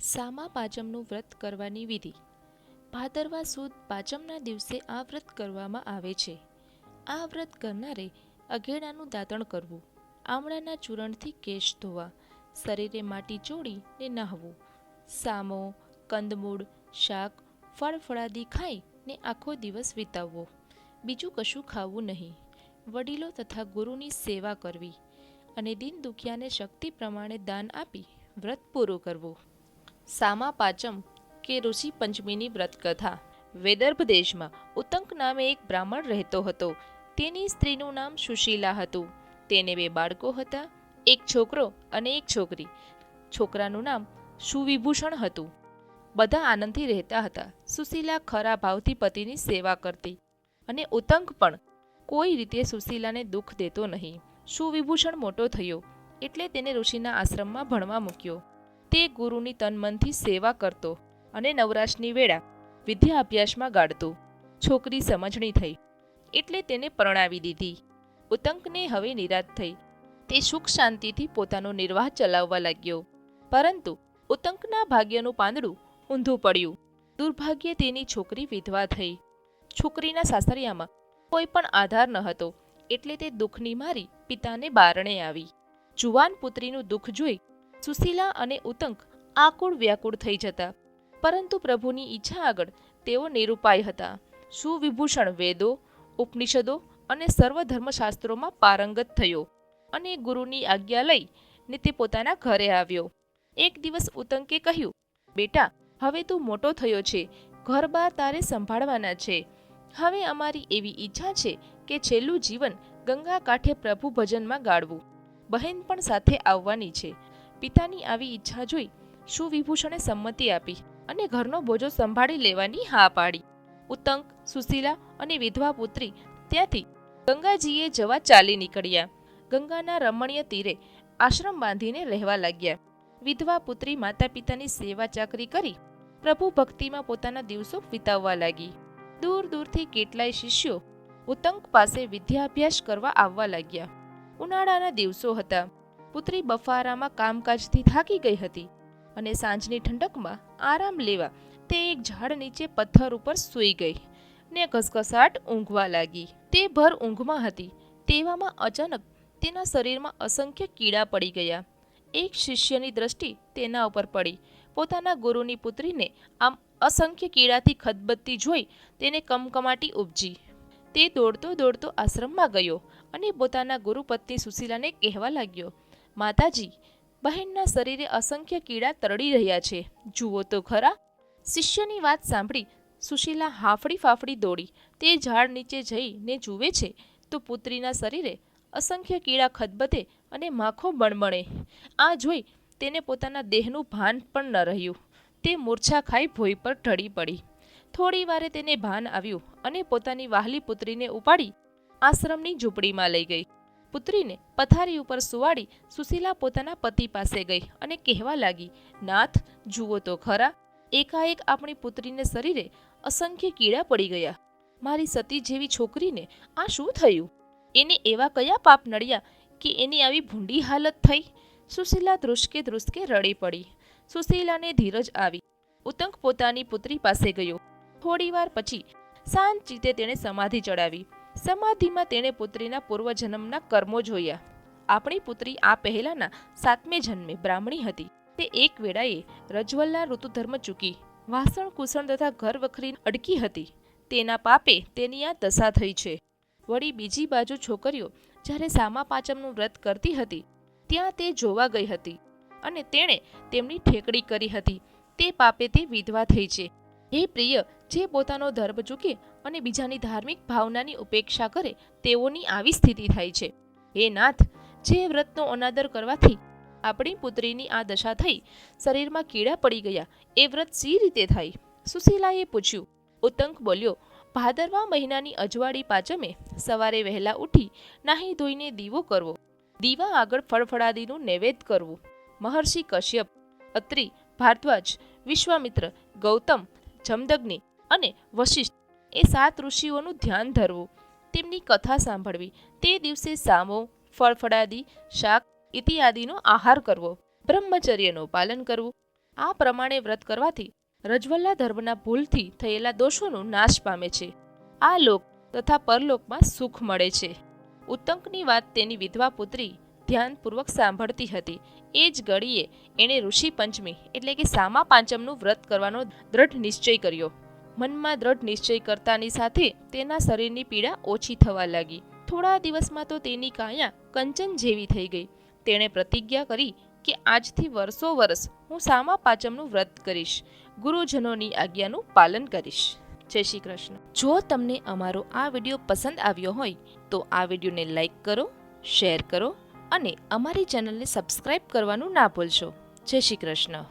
સામા પાચમનું વ્રત કરવાની વિધિ. ભાદરવા સુદ પાચમના દિવસે આ વ્રત કરવામાં આવે છે. આ વ્રત કરનારે અઘેડાનું દાંતણ કરવું, આમળાના ચૂરણથી કેશ ધોવા, શરીરે માટી ચોળીને નહાવું, સામો, કંદમૂળ, શાક, ફળ ફળાદી ખાઈ ને આખો દિવસ વિતાવવો. બીજું કશું ખાવું નહીં. વડીલો તથા ગુરુની સેવા કરવી અને દિન દુખિયાને શક્તિ પ્રમાણે દાન આપી વ્રત પૂરું કરવું. સામા પાચમ કે ઋષિ પંચમીની વ્રતકથા. વેદર્ભ દેશમાં ઉતંક નામે એક બ્રાહ્મણ રહેતો હતો. તેની સ્ત્રીનું નામ સુશીલા હતું. તેને બે બાળકો હતા, એક છોકરો અને એક છોકરી. છોકરાનું નામ સુવિભૂષણ હતું. બધા આનંદથી રહેતા હતા. સુશીલા ખરા ભાવથી પતિની સેવા કરતી અને ઉતંક પણ કોઈ રીતે સુશીલાને દુઃખ દેતો નહીં. સુવિભૂષણ મોટો થયો એટલે તેને ઋષિના આશ્રમમાં ભણવા મૂક્યો. તે ગુરુની તનમનથી સેવા કરતો અને નવરાશની વેળા વિદ્યા અભ્યાસમાં ગાળતો છોકરી સમજણી થઈ, એટલે તેને પરણાવી દીધી. ઉતંકને હવે નિરાશ થઈ. તે સુખ શાંતિથી પોતાનો નિર્વાહ ચલાવવા લાગ્યો. પરંતુ ઉતંકના ભાગ્યનું પાંદડું ઊંધું પડ્યું. દુર્ભાગ્યે તેની છોકરી વિધવા થઈ. છોકરીના સાસરિયામાં કોઈ પણ આધાર ન હતો, એટલે તે દુઃખની મારી પિતાને બારણે આવી. જુવાન પુત્રીનું દુઃખ જોઈ સુશીલા અને ઉતંક આકુળ વ્યાકુળ થઈ જતા. પરંતુ પ્રભુની ઈચ્છા આગળ તેઓ નિરૂપાય હતા. સુવિભૂષણ વેદો, ઉપનિષદો અને સર્વ ધર્મશાસ્ત્રોમાં પારંગત થયો અને ગુરુની આજ્ઞા લઈ ને તે પોતાના ઘરે આવ્યો. એક દિવસ ઉતંકે કહ્યું, બેટા, હવે તું મોટો થયો છે. ઘર બાર તારે સંભાળવાના છે. હવે અમારી એવી ઈચ્છા છે કે છેલ્લું જીવન ગંગા કાંઠે પ્રભુ ભજનમાં ગાળવું. બહેન પણ સાથે આવવાની છે. પિતાની આવી ઈચ્છા જોઈ સુવિભૂષણે સંમતિ આપી અને ઘરનો બોજો સંભાળી લેવાની હા પાડી. ઉતંક સુશીલા અને વિધવા પુત્રી ત્યાંથી ગંગાજીએ જવા ચાલી નીકળ્યા. ગંગાના રમણીય તીરે આશ્રમ બાંધીને રહેવા લાગ્યા. વિધવા પુત્રી માતા પિતાની સેવા ચાકરી કરી પ્રભુ ભક્તિમાં પોતાના દિવસો વિતાવવા લાગી. દૂર દૂરથી કેટલાય શિષ્યો ઉતંક પાસે વિદ્યાભ્યાસ કરવા આવવા લાગ્યા. ઉનાળાના દિવસો હતા. પુત્રી બફારામાં કામકાજથી થાકી ગઈ હતી અને સાંજની ઠંડકમાં આરામ લેવા તે એક ઝાડ નીચે પથ્થર ઉપર સૂઈ ગઈ ને ઘસઘસાટ ઊંઘવા લાગી. તે ભર ઊંઘમાં હતી. તેવામાં અચાનક તેના શરીરમાં અસંખ્ય કીડા પડી ગયા. એક શિષ્યની દ્રષ્ટિ તેના ઉપર પડી. પોતાના ગુરુની પુત્રીને આમ અસંખ્ય કીડાથી ખદબદતી જોઈ તેને કમકમાટી ઉપજી. તે દોડતો દોડતો આશ્રમમાં ગયો અને પોતાના ગુરુપત્ની સુશીલાને કહેવા લાગ્યો માતાજી, બહેનના શરીરે અસંખ્ય કીડા તરડી રહ્યા છે. જુઓ તો ખરા. શિષ્યની વાત સાંભળી સુશીલા હાફડી ફાફડી દોડી. તે ઝાડ નીચે જઈને જુએ છે તો પુત્રીના શરીરે અસંખ્ય કીડા ખદબદે અને માખો બણબણે આ જોઈ તેને પોતાના દેહનું ભાન પણ ન રહ્યું. તે મૂર્છા ખાઈ ભોઈ પર ઢળી પડી. થોડી વારે તેને ભાન આવ્યું અને પોતાની વહાલી પુત્રીને ઉપાડી આશ્રમની ઝૂંપડીમાં લઈ ગઈ. પુત્રીને પથારી ઉપર સુવાડી સુશીલા પોતાના પતિ પાસે ગઈ અને કહેવા લાગી, નાથ, જુઓ તો ખરા, એકાએક આપણી પુત્રીને શરીરે અસંખ્ય કીડા પડી ગયા. મારી સતી જેવી છોકરીને આ શું થયું? એને એવા કયા પાપ નડ્યા કે એની આવી ભૂંડી હાલત થઈ? સુશીલા ધ્રુસકે ધ્રુસકે રડી પડી. સુશીલાને ધીરજ આવી. ઉતંક પોતાની પુત્રી પાસે ગયો. થોડીવાર પછી શાંત ચિત્તે તેણે સમાધિ ચડાવી સમાધિમાં તેણે પુત્રીના પૂર્વજન્મના કર્મો જોયા. આપણી પુત્રી આ પહેલાના સાતમે જન્મે બ્રાહ્મણી હતી. તે એક વેળાએ રજવલના ઋતુધર્મ ચૂકી. વાસણ, કુસણ તથા ઘર વખરી અડકી હતી. તેના પાપે તેની આ દશા થઈ છે. વળી બીજી બાજુ છોકરીઓ જ્યારે સામા પાંચમનું વ્રત કરતી હતી, ત્યાં તે જોવા ગઈ હતી અને તેણે તેમની ઠેકડી કરી હતી. તે પાપે તે વિધવા થઈ છે. હે પ્રિય, જે પોતાનો ધર્મ ચૂકે અને બીજાની ધાર્મિક ભાવનાની ઉપેક્ષા કરે, તેઓની આવી સ્થિતિ થાય છે. હે નાથ, જે વ્રતનો અનાદર કરવાથી આપણી પુત્રીની આ દશા થઈ, શરીરમાં કીડા પડી ગયા, એ વ્રત સી રીતે થાય? સુશીલાએ પૂછ્યું. ઉતંક બોલ્યો, ભાદરવા મહિનાની અજવાળી પાચમે સવારે વહેલા ઉઠી નાહી ધોઈને દીવો કરવો. દીવા આગળ ફળફળાદીનું નૈવેદ્ય કરવું. મહર્ષિ કશ્યપ, અત્રિ, ભારદ્વાજ, વિશ્વામિત્ર, ગૌતમ જમદગ્નિ અને વશિષ્ઠ. એ સાત ઋષિઓનું ધ્યાન ધરવું. તેમની કથા સાંભળવી. તે દિવસે સામો, ફળફળાદી, શાક ઇતિયાદીનો આહાર કરવો. બ્રહ્મચર્યનું પાલન કરવું. આ પ્રમાણે વ્રત કરવાથી રજવલ્લા ધર્મના ભૂલથી થયેલા દોષોનો નાશ પામે છે. આ લોક તથા પરલોકમાં સુખ મળે છે. ઉત્તંકની વાત તેની વિધવા પુત્રી ધ્યાનપૂર્વક સાંભળતી હતી. એ જ ઘડીએ એણે ઋષિ પંચમી એટલે કે સામા પાંચમનું વ્રત કરવાનો દ્રઢ નિશ્ચય કર્યો. મનમાં દ્રઢ નિશ્ચય કરતાની સાથે તેના શરીરની પીડા ઓછી થવા લાગી. થોડા દિવસમાં તો તેની કાયા કંચન જેવી થઈ ગઈ. તેણે પ્રતિજ્ઞા કરી કે આજથી વર્ષો વર્ષ હું સામા પાંચમનું વ્રત કરીશ. ગુરુજનોની આજ્ઞાનું પાલન કરીશ. જય શ્રી કૃષ્ણ. જો તમને અમારો આ વીડિયો પસંદ આવ્યો હોય તો આ વિડીયોને લાઈક કરો, શેર કરો અને અમારી ચેનલને સબસ્ક્રાઇબ કરવાનું ના ભૂલશો. જય શ્રી કૃષ્ણ.